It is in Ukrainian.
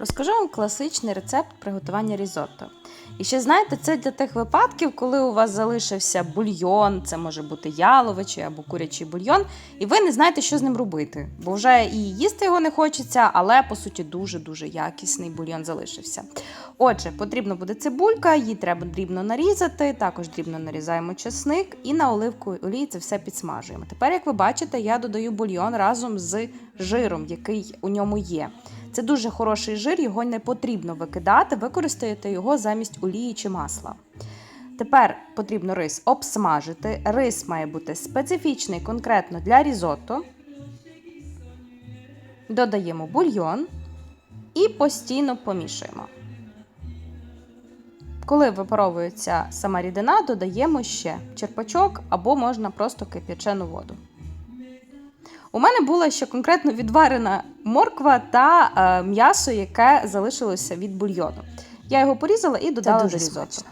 Розкажу вам класичний рецепт приготування різотто. І ще знаєте, це для тих випадків, коли у вас залишився бульйон, це може бути яловичий або курячий бульйон, і ви не знаєте, що з ним робити. Бо вже і їсти його не хочеться, але по суті дуже-дуже якісний бульйон залишився. Отже, потрібно буде цибулька, її треба дрібно нарізати, також дрібно нарізаємо чесник і на оливковій олії це все підсмажуємо. Тепер, як ви бачите, я додаю бульйон разом з жиром, який у ньому є. Це дуже хороший жир, його не потрібно викидати, використаєте його замість олії чи масла. Тепер потрібно рис обсмажити. Рис має бути специфічний конкретно для різотто. Додаємо бульйон і постійно помішуємо. Коли випаровується сама рідина, додаємо ще черпачок або можна просто кип'ячену воду. У мене була ще конкретно відварена морква та е, м'ясо, яке залишилося від бульйону. Я його порізала і додала до смачно.